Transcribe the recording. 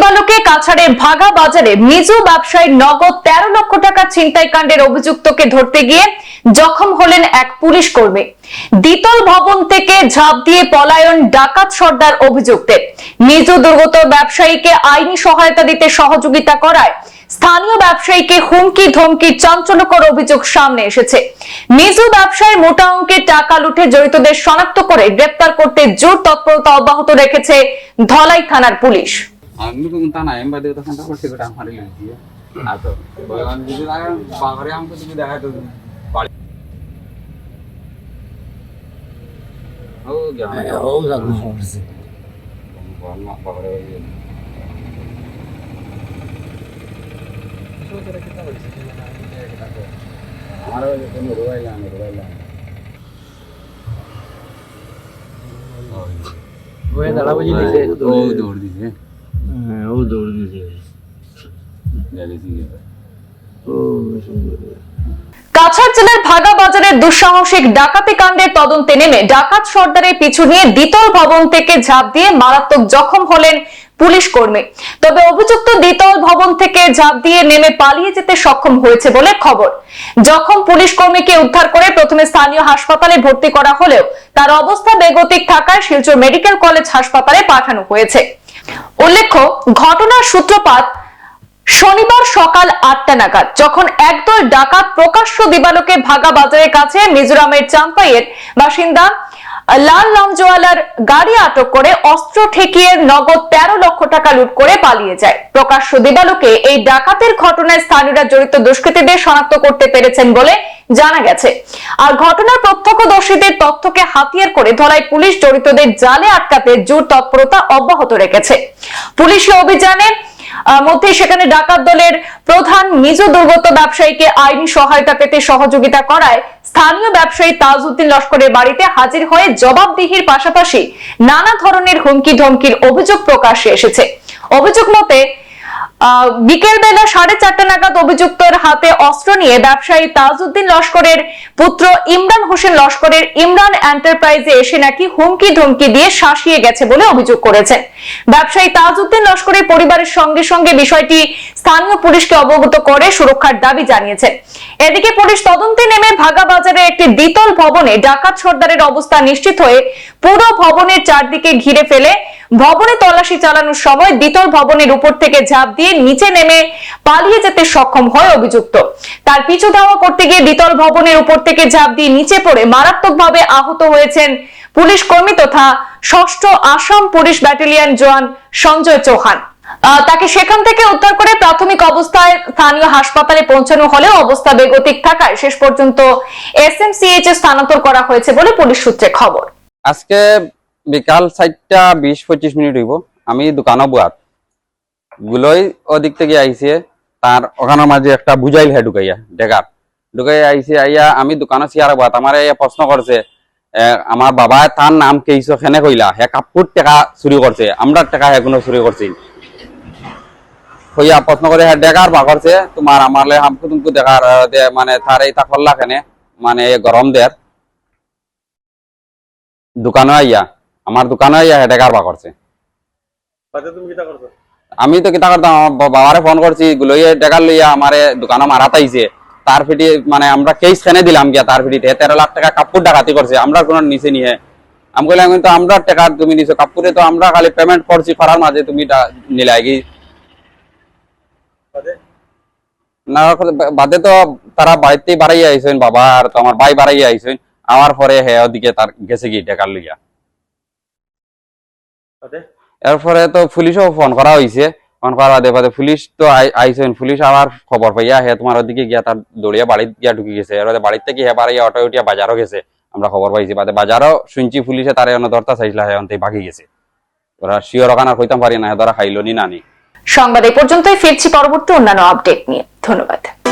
দিবালোকে কাছাড়ের ভাগা বাজারে মিজু ব্যবসায়ীর নগদ তেরো লক্ষ টাকা ছিনতাই কাণ্ডের অভিযুক্তকে ধরতে গিয়ে জখম হলেন এক পুলিশ কর্মী। দ্বিতল ভবন থেকে ঝাঁপ দিয়ে পলায়ন ডাকাত সর্দার অভিযুক্তের। মিজু দুর্গত ব্যবসায়ীকে আইনি সহায়তা দিতে সহযোগিতা করায় স্থানীয় ব্যবসায়ীকে হুমকি ধমকি চাঞ্চল্যকর অভিযোগ সামনে এসেছে। মিজু ব্যবসায় মোটা অঙ্কের টাকা লুটে জড়িতদের শনাক্ত করে গ্রেপ্তার করতে জোর তৎপরতা অব্যাহত রেখেছে ধলাই থানার পুলিশ। আমি তো তা না এমবা দেবতা খান তারপর থেকে আমার লিখে দিয়ে আর তো ভগবান যদি লাগে বাবারে আমাকে তুমি দেখা তো বাড়ি ও গ্রাম ও জানি হচ্ছে বাবারে আমার কোনো রুয়াইলাম রুয়াইলাম ওই দাঁড়া বুঝি লিখে ও দৌড় দিছে হ্যাঁ ও দৌড় দিয়েছে। ও কাছাড় জেলার ভাগা বাজারের দুঃসাহসিক ডাকাতি কাণ্ডের তদন্তে নেমে ডাকাত সর্দারের পিছু নিয়ে দ্বিতল ভবন থেকে ঝাঁপ দিয়ে মারাত্মক জখম হলেন পুলিশ কর্মী। তবে অভিযুক্ত দ্বিতল ভবন থেকে ঝাঁপ দিয়ে নেমে পালিয়ে যেতে সক্ষম হয়েছে বলে খবর। জখম পুলিশ কর্মীকে উদ্ধার করে প্রথমে স্থানীয় হাসপাতালে ভর্তি করা হলেও তার অবস্থা বেগতিক থাকায় শিলচর মেডিকেল কলেজ হাসপাতালে পাঠানো হয়েছে। উল্লেখ্য, ঘটনার সূত্রপাত শনিবার সকাল আটটা নাগাদ, যখন একদল ডাকাত প্রকাশ্য দিবালোকে ভাগা বাজারের কাছে মিজোরামের চাম্পাইয়ের বাসিন্দা লাল লামজোয়ালার গাড়ি আটক করে অস্ত্র ঠেকিয়ে নগদ তেরো লক্ষ টাকা লুট করে পালিয়ে যায়। প্রকাশ্য দিবালোকে এই ডাকাতের ঘটনায় স্থানীয়রা জড়িত দুষ্কৃতীদের শনাক্ত করতে পেরেছেন বলে জানা গেছে। আর ঘটনার প্রত্যক্ষদর্শীদের তথ্যকে হাতিয়ার করে ধলাই পুলিশ জড়িতদের জালে আটকাতে জোর তৎপরতা অব্যাহত রেখেছে। পুলিশি অভিযানে মধ্যে সেখানে ডাকাত দলের প্রধান নিজ দুর্গত ব্যবসায়ীকে আইনি সহায়তা পেতে সহযোগিতা করায় স্থানীয় ব্যবসায়ী তাজউদ্দিন লস্করের বাড়িতে হাজির হয়ে জবাবদিহির পাশাপাশি নানা ধরনের হুমকি ধমকির অভিযোগ প্রকাশ্যে এসেছে। অভিযোগ মতে বিকেল বেলা সাড়ে চারটা নাগাদ অভিযুক্তর হাতে অস্ত্র নিয়ে ব্যবসায়ী তাজউদ্দিন লস্করের পুত্র ইমরান হোসেন লস্করের ইমরান এন্টারপ্রাইজে এসে নাকি হুমকি ধমকি দিয়ে শাসিয়ে গেছে বলে অভিযোগ ব্যবসায়ী তাজউদ্দিন লস্করের পরিবারের সঙ্গে সঙ্গে বিষয়টি স্থানীয় পুলিশকে অবগত করে সুরক্ষার দাবি জানিয়েছেন। এদিকে পুলিশ তদন্তে নেমে ভাগা বাজারের একটি দ্বিতল ভবনে ডাকাত সর্দারের অবস্থা নিশ্চিত হয়ে পুরো ভবনের চারদিকে ঘিরে ফেলে ভবনে তল্লাশি চালানোর সময় দ্বিতল ভবনের উপর থেকে ঝাঁপ দিয়ে নিচে নেমে পালিয়ে যেতে সক্ষম হয় অভিযুক্ত। তার পিছু ধাওয়া করতে গিয়ে দ্বিতল ভবনের উপর থেকে ঝাঁপ দিয়ে নিচে পড়ে মারাত্মকভাবে আহত হয়েছেন পুলিশ কর্মী তথা ষষ্ঠ আসাম পুলিশ ব্যাটালিয়ন জওয়ান সঞ্জয় চৌহান। তাকে সেখান থেকে উদ্ধার করে প্রাথমিক অবস্থায় স্থানীয় হাসপাতালে পৌঁছানো হলেও অবস্থা বেগতিক থাকায় শেষ পর্যন্ত এস এম এসএমসিএইচ এ স্থানান্তর করা হয়েছে বলে পুলিশ সূত্রে খবর। আজকে বিকাল চারটা বিশ পঁচিশ মিনিট হইব। আমি দোকানও বুয়াত গুলোই ওদিক থেকে আইছে তার ওখানের মাঝে একটা বুঝাইল হে ঢুকাইয়া ডেকার ঢুকাইয়া আইছে আইয়া, আমি দোকানে চেয়ার বুয়াত আমার এই প্রশ্ন করছে আমার বাবা তার নাম কেইছো খেনে কইলা? হে কাপড় টাকা চুরি করছে আমরা টাকা হে কোনো চুরি করছি হইয়া প্রশ্ন করে হে ডেকার বা করছে তোমার আমারলে হামকু তুমকু দেখার মানে তার এই তাকল্লা খেনে মানে গরম দের দোকানে আইয়া আমার দোকানে হেডে কারবা করছে। আমি তো কিতা করতাম আমার বাবারে ফোন করছি লইয়ে ডেকার লইয়া আমারে দোকানে মারাত আইছে। তার ফিটি মানে আমরা কেস খেনে দিলাম গিয়া তার ফিটিতে তেরো লাখ টাকা কাপড় ডাকাতি করছে আমরা কোনো নিচে নিয়ে আমি কইলাম কিন্তু আমরা টাকা তুমি নিছো কাপড়ে তো আমরা খালি পেমেন্ট করছি করার মাঝে তুমি নিলাই কি? না বাদে তো তারা বাড়িতেই বাড়াই আইছেন বাবা আর তো আমার ভাই বাড়াই আইছেন। আমার পরে হে ওদিকে তার গেছে কি টাকার লইয়া। এরপরে তো পুলিশও ফোন করা হয়েছে ফোন করা বাদে পুলিশ তো আই- পুলিশ আবার খবর পাইয়া হে তোমার ওদিকে গিয়া তার দৌড়িয়া বাড়িতে গিয়া ঢুকে গেছে। এর বাড়িতে থেকে হে বাড়িয়া অটো উঠিয়া বাজারও গেছে। আমরা খবর পাইছি। বাদে বাজারও শুনছি পুলিশে তারে অন্য ধরতা চাইছিল হে অন্তে ভাগি গেছে। ওরা শিওর ওখানে কইতাম পারি না হে ধরা খাইলো নি নানি সংবাদ এই পর্যন্তই। ফিরছি পরবর্তী অন্যান্য আপডেট নিয়ে। ধন্যবাদ।